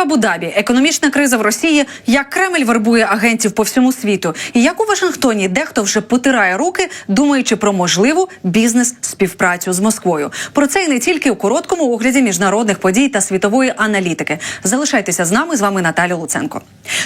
в Абу-Дабі, економічна криза в Росії, як Кремль вербує агентів по всьому світу, і як у Вашингтоні дехто вже потирає руки, думаючи про можливу бізнес-співпрацю з Москвою. Про це і не тільки у короткому огляді міжнародних подій та світової аналітики. Залишайтеся з нами. З вами Наталя Луценко.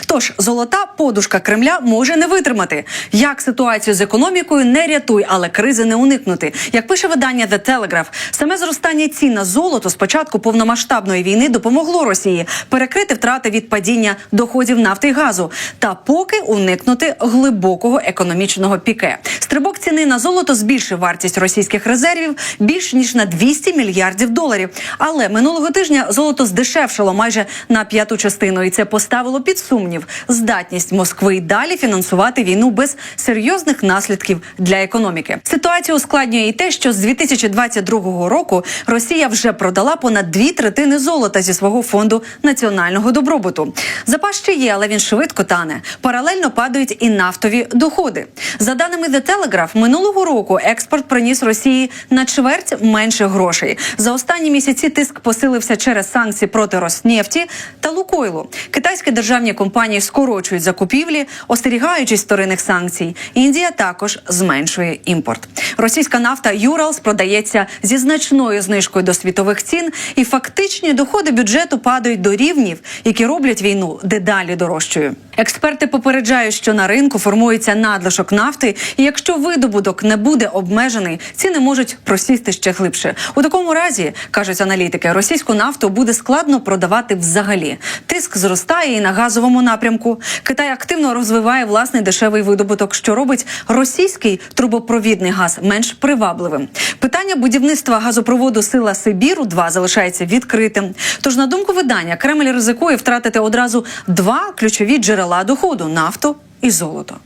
Тож золота подушка Кремля може не витримати. Як ситуацію з економікою не рятуй, але кризи не уникнути. Як пише видання The Telegraph, саме зростання цін на золото з початку повномасштабної війни допомогло Росії перекрити втрати від падіння доходів нафти і газу та поки уникнути глибокого економічного піке. Стрибок ціни на золото збільшив вартість російських резервів більш ніж на 200 мільярдів доларів. Але минулого тижня золото здешевшало майже на п'яту частину, і це поставило під сумнів здатність Москви й далі фінансувати війну без серйозних наслідків для економіки. Ситуацію ускладнює і те, що з 2022 року Росія вже продала понад дві третини золота зі свого фонду національного добробуту. Запас ще є, але він швидко тане. Паралельно падають і нафтові доходи. За даними The Telegraph, минулого року експорт приніс Росії на чверть менше грошей. За останні місяці тиск посилився через санкції проти Роснефті та Лукойлу. Китайські державні компанії скорочують закупівлі, остерігаючись вторинних санкцій. Індія також зменшує імпорт. Російська нафта Юралс продається зі значною знижкою до світових цін, і фактичні доходи бюджету падають до рівнів, які роблять війну дедалі дорожчою. Експерти попереджають, що на ринку формується надлишок нафти, і якщо видобуток не буде обмежений, ціни можуть просісти ще глибше. У такому разі кажуть аналітики, російську нафту буде складно продавати взагалі. Тиск зростає і на газовому напрямку. Китай активно розвиває власний дешевий видобуток, що робить російський трубопровідний газ менш привабливим. Питання будівництва газопроводу Сила Сибіру 2 залишається відкритим. Тож, на думку видання, Кремль ризикує втратити одразу два ключові джерела доходу нафту і золото.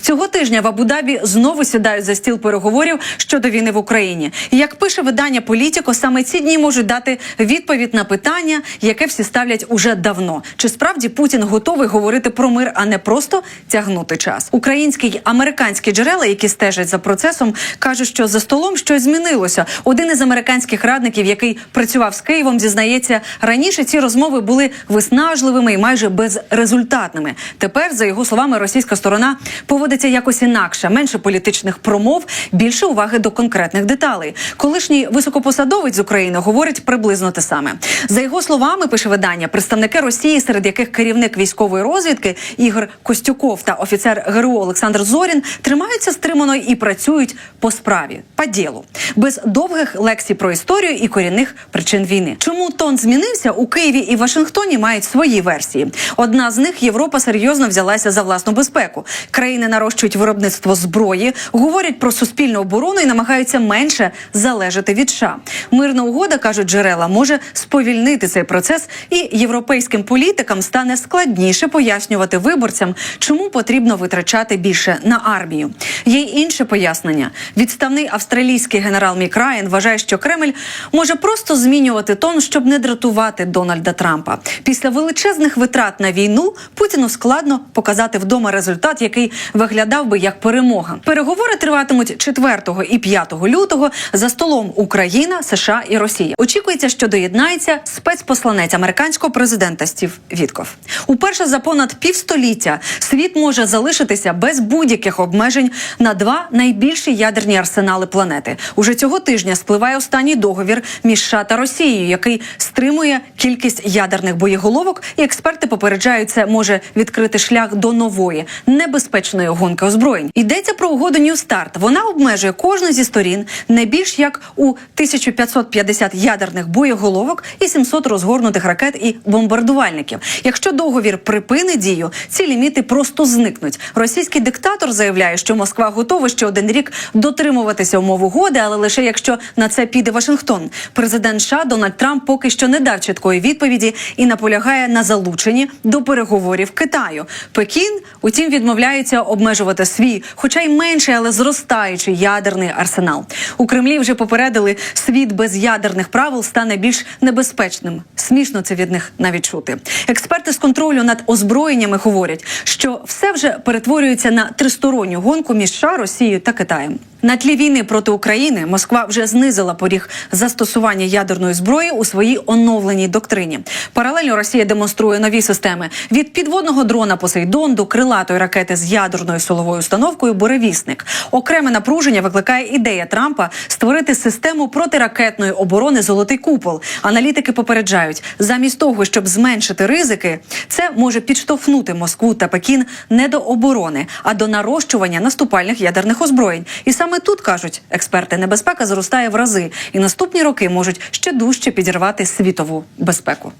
Цього тижня в Абу-Дабі знову сідають за стіл переговорів щодо війни в Україні. І як пише видання Політіко, саме ці дні можуть дати відповідь на питання, яке всі ставлять уже давно. Чи справді Путін готовий говорити про мир, а не просто тягнути час? Українські й американські джерела, які стежать за процесом, кажуть, що за столом щось змінилося. Один із американських радників, який працював з Києвом, зізнається, раніше ці розмови були виснажливими і майже безрезультатними. Тепер, за його словами, російська сторона поводиться якось інакше, менше політичних промов, більше уваги до конкретних деталей. Колишній високопосадовець з України говорить приблизно те саме. За його словами, пише видання, представники Росії, серед яких керівник військової розвідки Ігор Костюков та офіцер ГРУ Олександр Зорін тримаються стримано і працюють по справі, по ділу, без довгих лекцій про історію і корінних причин війни. Чому тон змінився у Києві і Вашингтоні мають свої версії. Одна з них Європа серйозно взялася за власну безпеку. Країни нарощують виробництво зброї, говорять про суспільну оборону і намагаються менше залежати від США. Мирна угода кажуть джерела, може сповільнити цей процес, і європейським політикам стане складніше пояснювати виборцям, чому потрібно витрачати більше на армію. Є й інше пояснення. Відставний австралійський генерал Мік Райан вважає, що Кремль може просто змінювати тон, щоб не дратувати Дональда Трампа. Після величезних витрат на війну Путіну складно показати вдома результат, який виглядав би як перемога. Переговори триватимуть 4 і 5 лютого за столом Україна, США і Росія. Очікується, що доєднається спецпосланець американського президента Стів Вітков. Уперше за понад півстоліття світ може залишитися без будь-яких обмежень на два найбільші ядерні арсенали планети. Уже цього тижня спливає останній договір між США та Росією, який стримує кількість ядерних боєголовок, і експерти попереджають, це може відкрити шлях до нової небезпечної гонки озброєнь. Йдеться про угоду Start. Вона обмежує кожну зі сторін не більш як у 1550 ядерних боєголовок і 700 розгорнутих ракет і бомбардувальників. Якщо договір припинить дію, ці ліміти просто зникнуть. Російський диктатор заявляє, що Москва готова ще один рік дотримуватися умов угоди, але лише якщо на це піде Вашингтон. Президент США Дональд Трамп поки що не дав чіткої відповіді і наполягає на залученні до переговорів Китаю. Пекін, утім, відмовляється обмежувати свій, хоча й менший, але зростаючий ядерний арсенал. У Кремлі вже попередили, світ без ядерних правил стане більш небезпечним. Смішно це від них навіть чути. Експерти з контролю над озброєннями говорять, що все вже перетворюється на тристоронню гонку між США, Росією та Китаєм. На тлі війни проти України Москва вже знизила поріг застосування ядерної зброї у своїй оновленій доктрині. Паралельно Росія демонструє нові системи від підводного дрона Посейдон до крилатої ракети з ядерною силовою установкою Буревісник. Окреме напруження викликає ідея Трампа створити систему протиракетної оборони Золотий купол. Аналітики попереджають, замість того, щоб зменшити ризики, це може підштовхнути Москву та Пекін не до оборони, а до нарощування наступальних ядерних озброєнь. І саме тут кажуть експерти, небезпека зростає в рази, і наступні роки можуть ще дужче підірвати світову безпеку.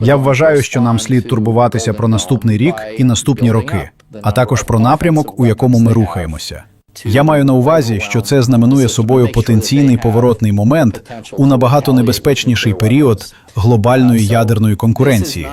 Я вважаю, що нам слід турбуватися про наступний рік і наступні роки, а також про напрямок, у якому ми рухаємося. Я маю на увазі, що це знаменує собою потенційний поворотний момент у набагато небезпечніший період глобальної ядерної конкуренції,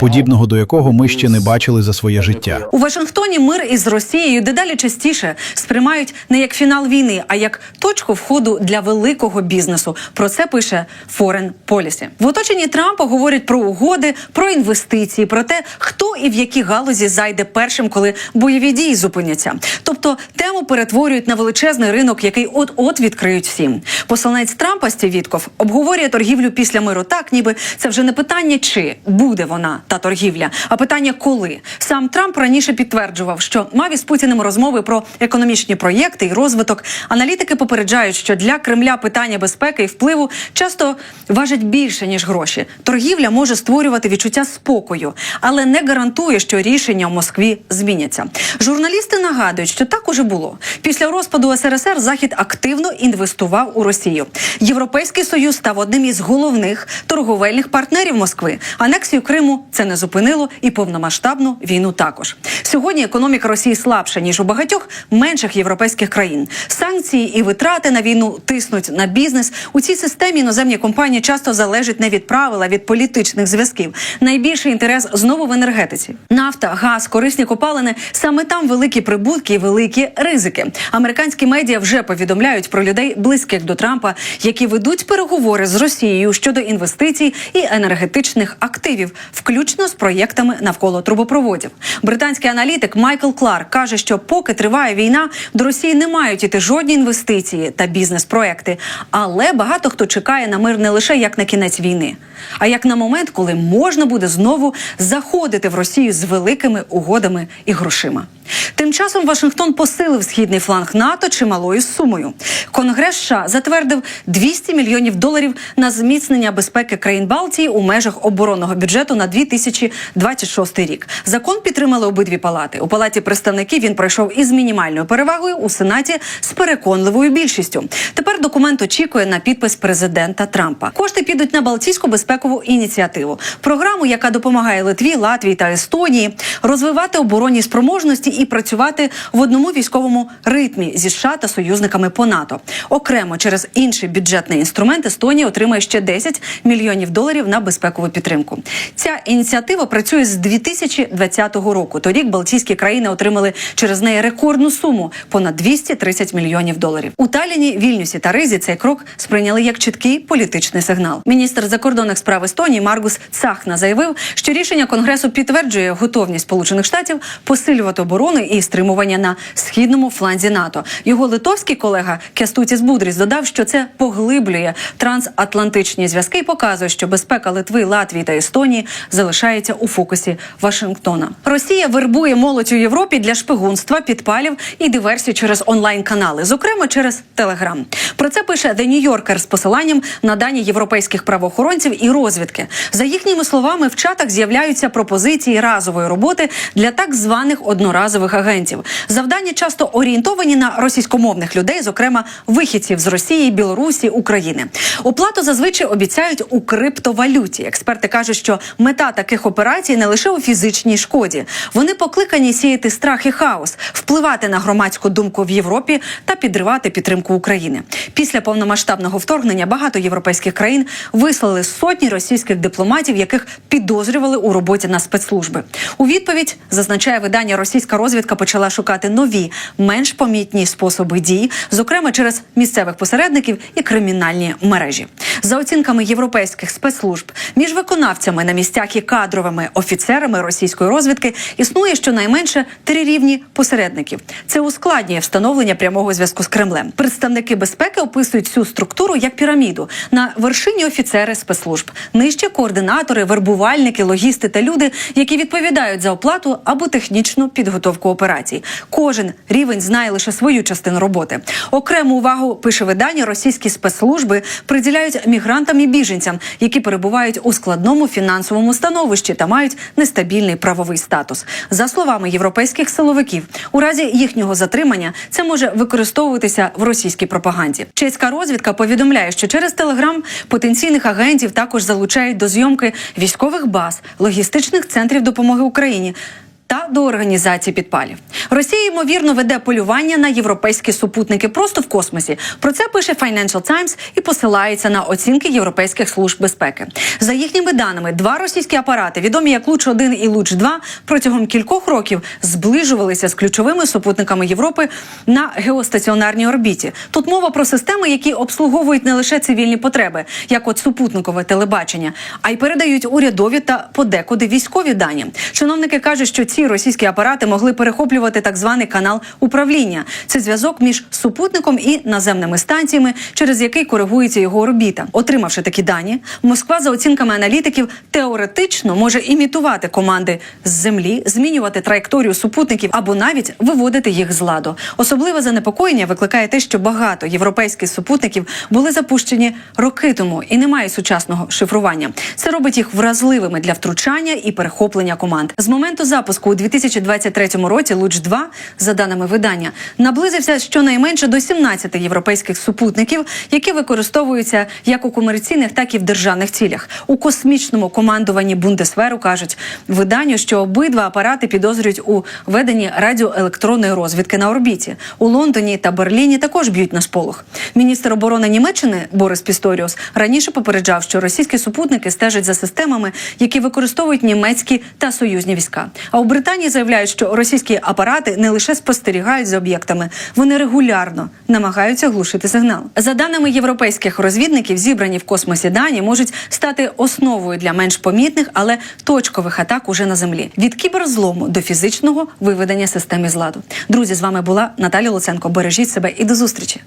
подібного до якого ми ще не бачили за своє життя. У Вашингтоні мир із Росією дедалі частіше сприймають не як фінал війни, а як точку входу для великого бізнесу. Про це пише Foreign Policy. В оточенні Трампа говорять про угоди, про інвестиції, про те, хто і в які галузі зайде першим, коли бойові дії зупиняться. Тобто тему перетворюють на величезний ринок, який от-от відкриють всім. Посланець Трампа Стів Вітков обговорює торгівлю після миру так, ніби це вже не питання, чи буде вона та торгівля, а питання коли. Сам Трамп раніше підтверджував, що мав із Путіним розмови про економічні проєкти і розвиток. Аналітики попереджають, що для Кремля питання безпеки і впливу часто важать більше ніж гроші. Торгівля може створювати відчуття спокою, але не гарантує, що рішення в Москві зміняться. Журналісти нагадують, що так уже було. Після розпаду СРСР Захід активно інвестував у Росію. Європейський союз став одним із головних торговельних партнерів Москви. Анексію Криму це не зупинило і повномасштабну війну також. Сьогодні економіка Росії слабша ніж у багатьох менших європейських країн. Санкції і витрати на війну тиснуть на бізнес. У цій системі іноземні компанії часто залежать не від правил, а від політичних зв'язків. Найбільший інтерес знову в енергетиці. Нафта, газ, корисні копалини саме там великі прибутки і великі ризики. Американські медіа вже повідомляють про людей близьких до Трампа, які ведуть переговори з Росією щодо інвестицій і енергетичних активів, включно з проєктами навколо трубопроводів. Британський аналітик Майкл Кларк каже, що поки триває війна, до Росії не мають іти жодні інвестиції та бізнес-проекти. Але багато хто чекає на мир не лише як на кінець війни, а як на момент, коли можна буде знову заходити в Росію з великими угодами і грошима. Тим часом Вашингтон посилив східний фланг НАТО чималою сумою. Конгрес США затвердив 200 мільйонів доларів на зміцнення безпеки країн Балтії у межах оборонного бюджету на 2026 рік. Закон підтримали обидві палати. У палаті представників він пройшов із мінімальною перевагою у сенаті з переконливою більшістю. Тепер документ очікує на підпис президента Трампа. Кошти підуть на Балтійську безпекову ініціативу, програму, яка допомагає Литві, Латвії та Естонії розвивати оборонні спроможності і працювати в одному військовому ритмі зі США та союзниками по НАТО. Окремо через інший бюджетний інструмент Естонія отримає ще 10 мільйонів доларів на безпекову підтримку. Ця ініціатива працює з 2020 року. Торік Балтійські країни отримали через неї рекордну суму понад 230 мільйонів доларів. У Таліні, Вільнюсі та Ризі цей крок сприйняли як чіткий політичний сигнал. Міністр закордонних справ Естонії Маргус Цахна заявив, що рішення конгресу підтверджує готовність Сполучених Штатів посилювати оборону і стримування на східному фланзі НАТО. Його литовський колега Кестутіс Будріс додав, що це поглиблює трансатлантичні зв'язки і показує, що безпека Литви, Латвії та Естонії залишається у фокусі Вашингтона. Росія вербує молодь у Європі для шпигунства, підпалів і диверсій через онлайн-канали, зокрема через Телеграм. Про це пише The New Yorker з посиланням на дані європейських правоохоронців і розвідки. За їхніми словами, в чатах з'являються пропозиції разової роботи для так званих одноразових агентів. Завдання часто орієнтовані на російськомовних людей, зокрема вихідців з Росії, Білорусі, України. Оплату зазвичай обіцяють у криптовалюті. Експерти кажуть, що мета таких операцій не лише у фізичній шкоді. Вони покликані сіяти страх і хаос, впливати на громадську думку в Європі та підривати підтримку України. Після повномасштабного вторгнення багато європейських країн вислали сотні російських дипломатів, яких підозрювали у роботі на спецслужби. У відповідь зазначає видання російська розвідка почала шукати нові, менш помітні способи дій, зокрема через місцевих посередників і кримінальні мережі. За оцінками європейських спецслужб. Між виконавцями на місцях і кадровими офіцерами російської розвідки існує щонайменше три рівні посередників. Це ускладнює встановлення прямого зв'язку з Кремлем. Представники безпеки описують цю структуру як піраміду. На вершині офіцери спецслужб, нижче координатори, вербувальники, логісти та люди, які відповідають за оплату або технічну підготовку операцій. Кожен рівень знає лише свою частину роботи. Окрему увагу пише видання. Російські спецслужби приділяють мігрантам і біженцям, які перебувають у складному фінансовому становищі та мають нестабільний правовий статус. За словами європейських силовиків, у разі їхнього затримання це може використовуватися в російській пропаганді. Чеська розвідка повідомляє, що через телеграм потенційних агентів також залучають до зйомки військових баз, логістичних центрів допомоги Україні. Та до організації підпалів Росія ймовірно веде полювання на європейські супутники просто в космосі. Про це пише Financial Times і посилається на оцінки європейських служб безпеки. За їхніми даними, два російські апарати, відомі як Луч 1 і Луч 2 протягом кількох років зближувалися з ключовими супутниками Європи на геостаціонарній орбіті. Тут мова про системи, які обслуговують не лише цивільні потреби, як от супутникове телебачення, а й передають урядові та подекуди військові дані. Чиновники кажуть, що ці російські апарати могли перехоплювати так званий канал управління. Це зв'язок між супутником і наземними станціями, через який коригується його орбіта. Отримавши такі дані, Москва, за оцінками аналітиків, теоретично може імітувати команди з землі, змінювати траєкторію супутників або навіть виводити їх з ладу. Особливе занепокоєння викликає те, що багато європейських супутників були запущені роки тому і немає сучасного шифрування. Це робить їх вразливими для втручання і перехоплення команд. З моменту запуску у 2023 році Луч 2 за даними видання, наблизився щонайменше до 17 європейських супутників, які використовуються як у комерційних, так і в державних цілях. У космічному командуванні Бундесверу кажуть виданню, що обидва апарати підозрюють у веденні радіоелектронної розвідки на орбіті. У Лондоні та Берліні також б'ють на сполох. Міністр оборони Німеччини Борис Пісторіус раніше попереджав, що російські супутники стежать за системами, які використовують німецькі та союзні війська. А у Британії заявляють, що російські апарати не лише спостерігають за об'єктами, вони регулярно намагаються глушити сигнал. За даними європейських розвідників, зібрані в космосі дані можуть стати основою для менш помітних, але точкових атак уже на землі від кіберзлому до фізичного виведення системи з ладу. Друзі, з вами була Наталя Луценко. Бережіть себе і до зустрічі.